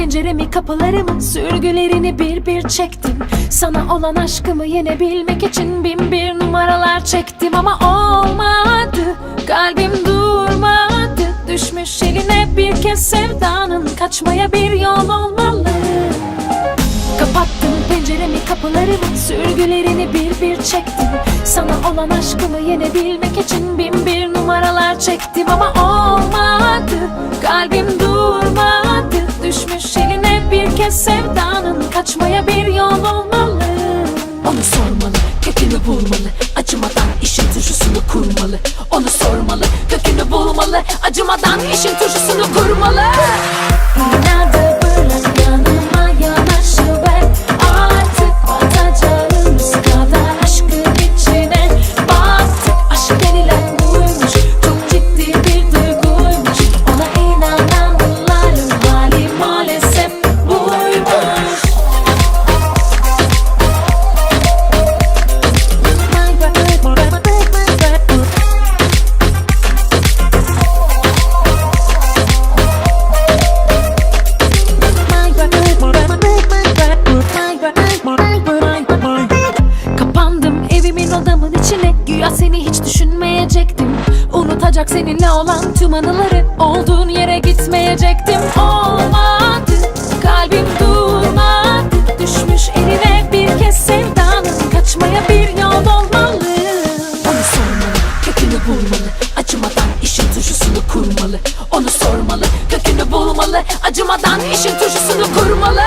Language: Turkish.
penceremi kapılarımı sürgülerini bir bir çektim. Sana olan aşkımı yenebilmek için bin bir numaralar çektim. Ama olmadı kalbim durmadı. Düşmüş eline bir kez sevdanın kaçmaya bir yol olmalı. Kapattım penceremi kapılarımı Sürgülerini bir bir çektim. Sana olan aşkımı yenebilmek için Bin bir numaralar çektim. Ama olmadı Hello. seni hiç düşünmeyecektim. Unutacak seninle olan tüm anıları Olduğun yere gitmeyecektim. Olmadı kalbim durmadı. Düşmüş eline bir kez sevdanın Kaçmaya bir yol olmalı. Onu sormalı kökünü bulmalı. Acımadan işin tuşusunu kurmalı. Onu sormalı kökünü bulmalı. Acımadan işin tuşusunu kurmalı.